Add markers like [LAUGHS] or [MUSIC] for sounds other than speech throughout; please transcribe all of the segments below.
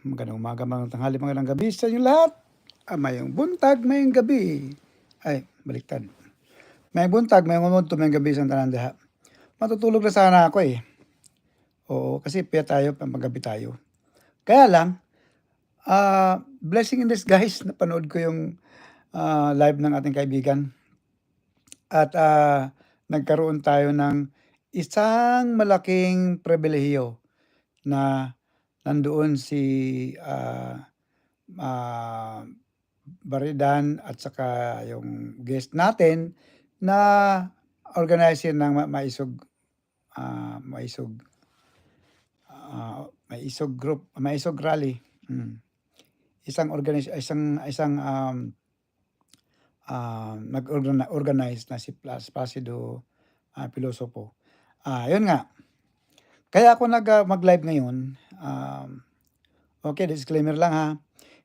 Magandang umaga, magandang tanghali, magandang gabi sa inyo lahat. Ah, mayong buntag, mayong gabi. Ay, baliktad. May buntag, mayong umunto, mayong gabi sa tanan diha. Matutulog na sana ako eh. Oo, kasi piya tayo, pamagabi tayo. Kaya lang, ah, blessing in disguise, napanood ko yung ah, live ng ating kaibigan. At ah, nagkaroon tayo ng isang malaking pribilehiyo na nandoon si ah, ah, Baridan at saka yung guest natin na organizer ng Ma- Maisog ah, Maisog ah, Maisog group, Maisog rally. Mm. Isang organize isang isang um, ah, nag-organize na si Plas Placido ah, Pilosopo. Ah, yun nga. Kaya ako nag ah, mag-live ngayon. Um, okay, disclaimer lang ha.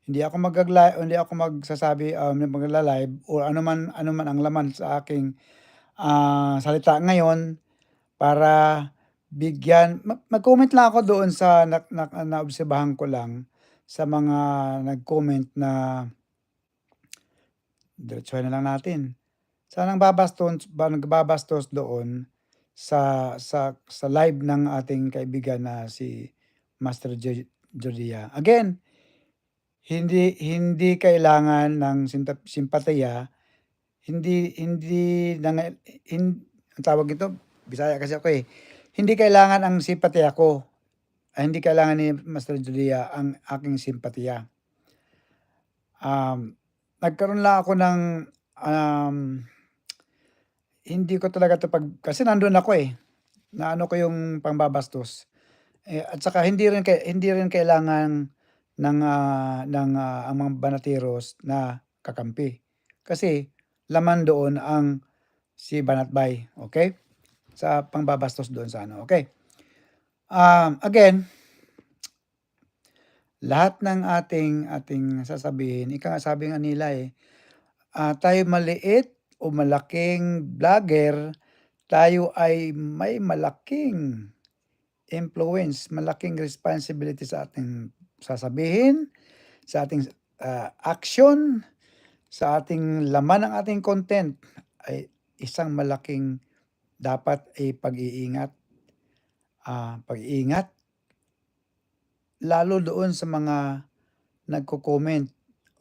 Hindi ako mag hindi ako magsasabi um, magla-live or ano man ano man ang laman sa aking ah, salita ngayon para bigyan mag- mag-comment lang ako doon sa na, na, naobserbahan ko lang sa mga nag-comment na diretsuhin na lang natin. Sanang babastos ba nagbabastos doon sa sa sa live ng ating kaibigan na si Master Jo- Jodia. Again, hindi hindi kailangan ng simpatiya, hindi hindi nang hin, ang tawag ito, Bisaya kasi ako eh. Hindi kailangan ang simpatiya ko. ah, hindi kailangan ni Master Jodia ang aking simpatiya. Um, nagkaroon lang ako ng um, hindi ko talaga 'to pag kasi nandun ako eh. Naano ko yung pangbabastos. Eh, at saka hindi rin kay hindi rin kailangan ng ah, ng ah, ang mga banateros na kakampi. Kasi laman doon ang si Banatbay, okay? Sa pangbabastos doon sa ano, okay? Um, again, lahat ng ating ating sasabihin, ika nga sabi nga nila eh, ah, tayo maliit o malaking vlogger, tayo ay may malaking influence, malaking responsibility sa ating sasabihin, sa ating ah, action, sa ating laman ng ating content ay isang malaking dapat ay pag-iingat. Ah, pag-iingat lalo doon sa mga nagko-comment.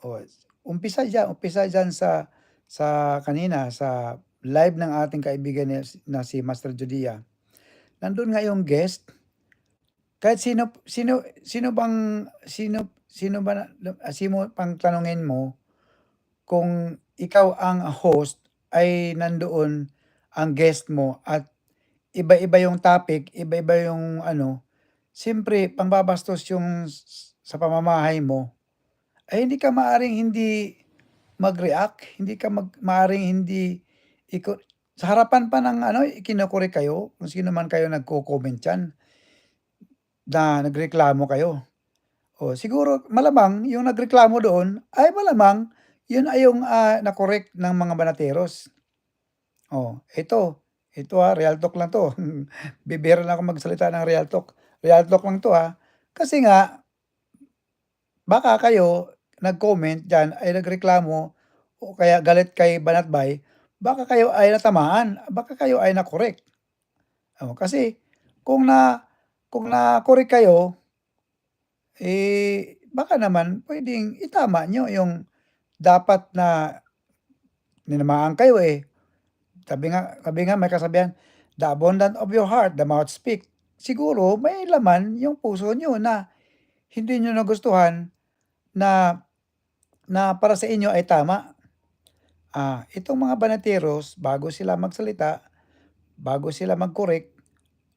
O, umpisa diyan, umpisa diyan sa sa kanina sa live ng ating kaibigan na, si Master Jodia. Nandun nga yung guest. Kahit sino sino sino bang sino sino ba ah, sino pang tanungin mo kung ikaw ang host ay nandoon ang guest mo at iba-iba yung topic, iba-iba yung ano, siyempre pangbabastos yung sa pamamahay mo, ay hindi ka maaring hindi mag-react, hindi ka mag, maaring hindi iko, sa harapan pa ng ano, ikinukuri kayo, kung sino man kayo nagko-comment dyan, na nagreklamo kayo. O siguro malamang yung nagreklamo doon ay malamang yun ay yung ah, na-correct ng mga banateros. Oh, ito, ito ha, real talk lang to. [LAUGHS] Bibira lang ako magsalita ng real talk. Real talk lang to ha. Kasi nga, baka kayo nag-comment dyan ay nagreklamo o kaya galit kay Banatbay, baka kayo ay natamaan, baka kayo ay na-correct. Oh, kasi kung na kung na-correct kayo, eh baka naman pwedeng itama nyo yung dapat na ninamaan kayo eh. Sabi nga, sabi nga may kasabihan, the abundant of your heart, the mouth speak. Siguro may laman yung puso nyo na hindi nyo nagustuhan na na para sa inyo ay tama. Ah, itong mga banateros, bago sila magsalita, bago sila mag-correct,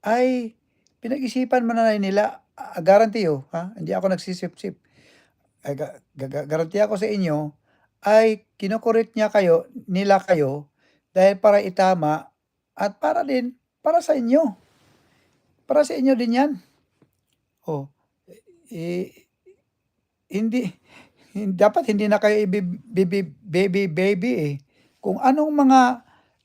ay pinag-isipan mo na nila, ah, guarantee you, ha? Hindi ako nagsisip-sip. Ay, ga- ga- guarantee ako sa inyo, ay kinokorek niya kayo, nila kayo, dahil para itama, at para din, para sa inyo. Para sa inyo din yan. Oh, eh, hindi, hin- dapat hindi na kayo baby, baby, baby eh. Kung anong mga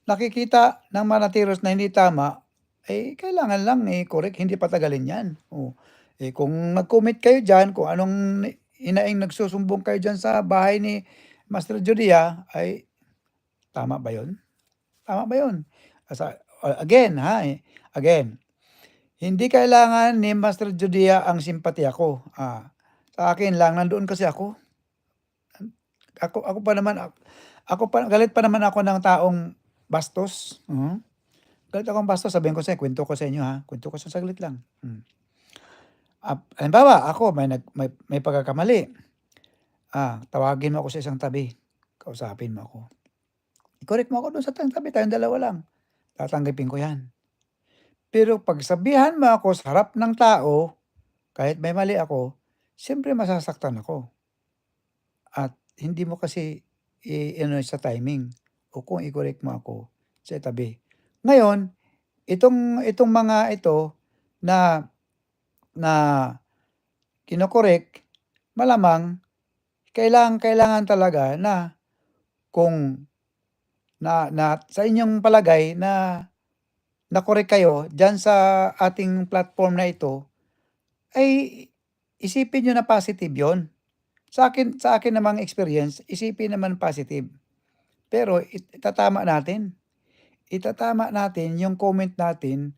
nakikita ng manatiros na hindi tama, eh, kailangan lang eh, correct, hindi patagalin yan. Oh. Eh, kung nag-comment kayo diyan, kung anong hinaing nagsusumbong kayo diyan sa bahay ni Master Judea, ay tama ba 'yun? Tama ba 'yun? Sa again ha, again, hindi kailangan ni Master Judea ang simpatiya ko, ah, akin lang nandoon kasi ako. Ako ako pa naman ako pa galit pa naman ako ng taong bastos, mhm. Galit akong bastos sabihin ko sa kuwento ko sa inyo ha, kuwento ko sa saglit lang, hmm. Ah, halimbawa ako may nag may may pagkakamali, ah, tawagin mo ako sa isang tabi, kausapin mo ako. I-correct mo ako dun sa tabi, tayong dalawa lang, tatanggapin ko 'yan. Pero pagsabihan mo ako sa harap ng tao, kahit may mali ako, siyempre masasaktan ako. At hindi mo kasi i-ano sa timing o kung i-correct mo ako sa tabi. Ngayon, itong itong mga ito na na kino-correct, malamang kailangang-kailangan talaga na kung na na sa inyong palagay na na-correct kayo diyan sa ating platform na ito, ay isipin niyo na positive 'yun. Sa akin sa akin namang experience, isipin naman positive. Pero it itatama natin. Itatama natin yung comment natin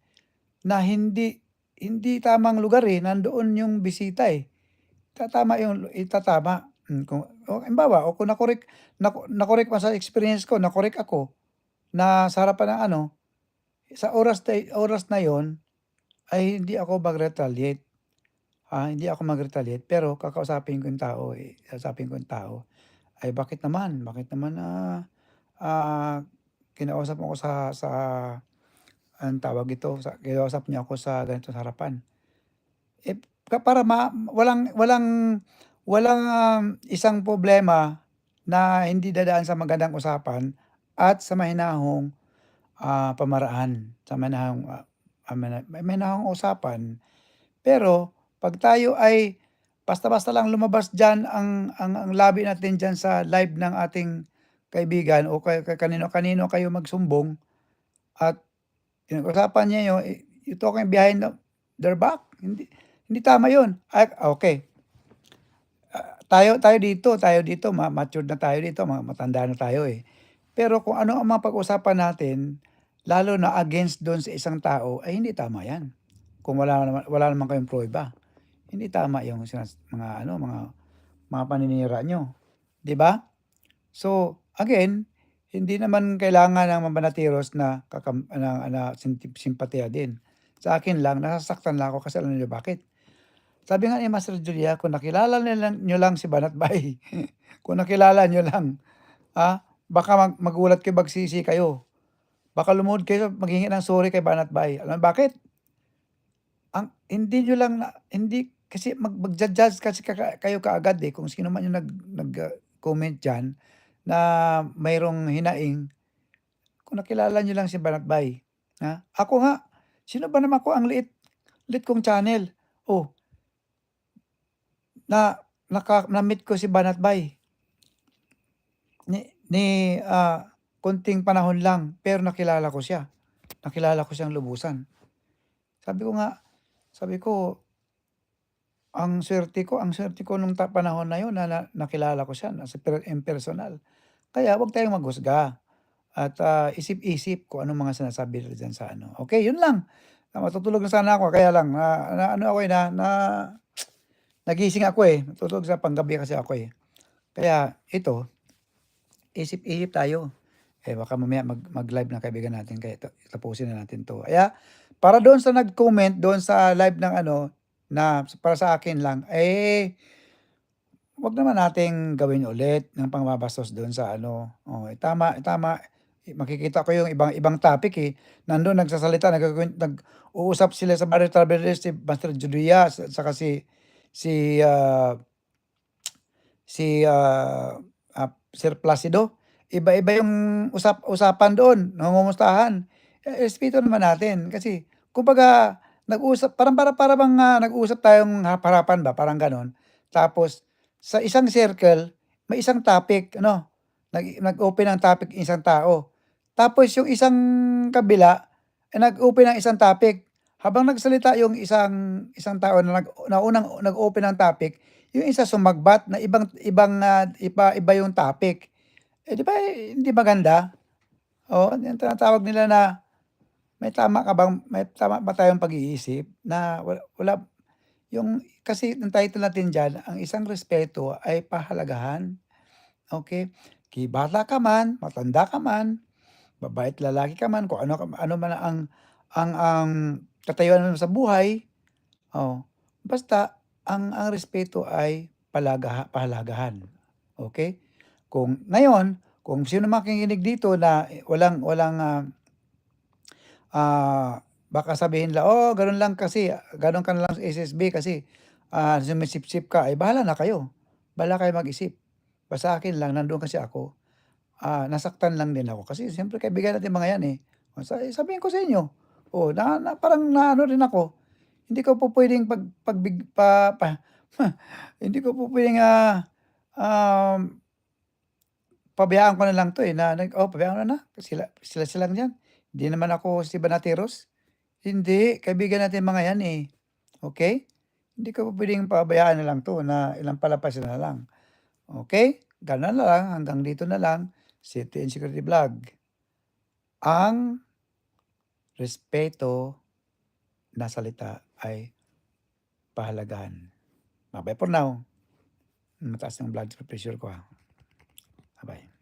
na hindi hindi tamang lugar, eh, nandoon yung bisita, eh. Itatama yung itatama, hmm, kung o halimbawa o kung na-correct naco na-correct man sa experience ko, na-correct ako na sa harapan ng ano, sa oras na oras na 'yun ay hindi ako mag-retaliate. Ah, hindi ako mag-retaliate pero kakausapin ko yung tao, eh, kakausapin ko yung tao, "Ay bakit naman, bakit naman, ah, ah, kinausap mo ako sa sa anong tawag dito, sa kinausap niyo ako sa ganito sa harapan." Eh, para ma walang walang walang, um, isang problema na hindi dadaan sa magandang usapan at sa mahinahong, ah, pamaraan, sa mahinahong, ah, ah, mahinahong usapan. Pero 'pag tayo ay basta-basta lang lumabas diyan ang ang ang labi natin diyan sa live ng ating kaibigan o kaya kanino-kanino kayo magsumbong at pinag-usapan niya yung you talking behind their back, hindi hindi tama 'yun. Ay, okey. Ah, tayo tayo dito tayo dito ma matured na tayo dito, ma matanda na tayo, eh. Pero kung ano ang mapag-usapan natin, lalo na against dun sa isang tao, ay hindi tama 'yan. Kung wala naman wala naman kayong pruweba. Hindi tama yung sinas mga ano, mga mga paninira niyo, 'di ba? So, again, hindi naman kailangan ng mabanatiros na kakam na na simpatiya din. Sa akin lang nasasaktan lang ako kasi alam niyo bakit? Sabi nga ni Master Julia, kung nakilala niyo lang si Banat Bay, [LAUGHS] kung nakilala niyo lang, ah, baka mag magulat kayo, magsisi kayo. Baka lumuhod kayo, maghingi ng sorry kay Banat Bay. Alam bakit? Ang hindi niyo lang na hindi kasi mag magja-judge kasi ka kayo kaagad, eh, kung sino man yung nag nag, ah, comment diyan na mayroong hinaing. Kung nakilala niyo lang si Banat Bay, ha? Ako nga, sino ba naman ako, ang liit liit kong channel. Oh. Na naka ko si Banat Bay. Ni ni, ah, konting panahon lang pero nakilala ko siya. Nakilala ko siyang lubusan. Sabi ko nga, sabi ko ang swerte ko ang swerte ko nung ta panahon na 'yun na na nakilala ko siya na sa per personal. Kaya huwag tayong maghusga at, ah, isip-isip kung anong mga sinasabi nila diyan sa ano. Okey, 'yun lang. Ah, matutulog na sana ako kaya lang na na ano ako, eh, na na nagising ako, eh. Matutulog sa panggabi kasi ako, eh. Kaya ito, isip-isip tayo. Eh, baka mamaya mag mag-live na kaibigan natin kaya ta tapusin na natin 'to. Kaya para doon sa nag-comment doon sa live ng ano, na para sa akin lang, eh, wag naman nating gawin ulit ng pangbabastos doon sa ano, oh, tama tama, makikita ko yung ibang ibang topic, eh, nandun nagsasalita nagkukuwen nag-uusap sila sa marital si Master Julia at saka si si, ah si, ah, ah, Sir Placido. Iba-iba yung usap usapan doon, nangungumustahan. Eh, respeto naman natin kasi kumbaga nag-usap parang para para bang, ah, nag-uusap tayong harap-harapan ba, parang gano'n. Tapos sa isang circle, may isang topic ano, nag nag-open ng topic isang tao. Tapos yung isang kabila, eh, nag-open ng isang topic. habang nagsalita yung isang isang tao na nag na nag-open ng topic, yung isa sumagbat na ibang ibang, ah, iba iba yung topic. Eh, 'di ba, hindi maganda? Oo, yung tinatawag nila na may tama ka bang may tama ba tayong pag-iisip na wala wala yung kasi ang title natin diyan, ang isang respeto ay pahalagahan, okey? Ki bata ka man, matanda ka man, babae't lalaki ka man, kung ano ano man ang ang ang katayuan mo sa buhay, oh, basta ang ang respeto ay palagaha pahalagahan, okey? Kung ngayon, kung sino makikinig dito na walang walang, ah ah, baka sabihin nila, "Oh, gano'n lang kasi, gano'n ka na lang sa SSB kasi, ah, sumisip-sip ka." Eh, bahala na kayo, bahala kayo mag-isip. Basta akin lang nando'n kasi ako, ah, nasaktan lang din ako kasi siyempre kaibigan natin mga 'yan, eh. Sa sabihin ko sa inyo, oh, na na parang naano rin ako. Hindi ko po puwedeng pag pagbig pa pa [LAUGHS] hindi ko po puwedeng, ah, um pabayaan ko na lang 'to, eh, na oh, pabayaan ko na na, sila sila-sila lang 'yan. Hindi naman ako si Banateros. Hindi, kaibigan natin mga 'yan, eh, okey? Hindi ko po puwedeng pabayaan na lang 'to na ilang palapasin na lang, okey? Gano'n na lang, hanggang dito na lang, Safety and Security Vlog. Ang respeto na salita ay pahalagahan. Ba-bye for now. Mataas ng blood pressure ko, ah. Ba-bye.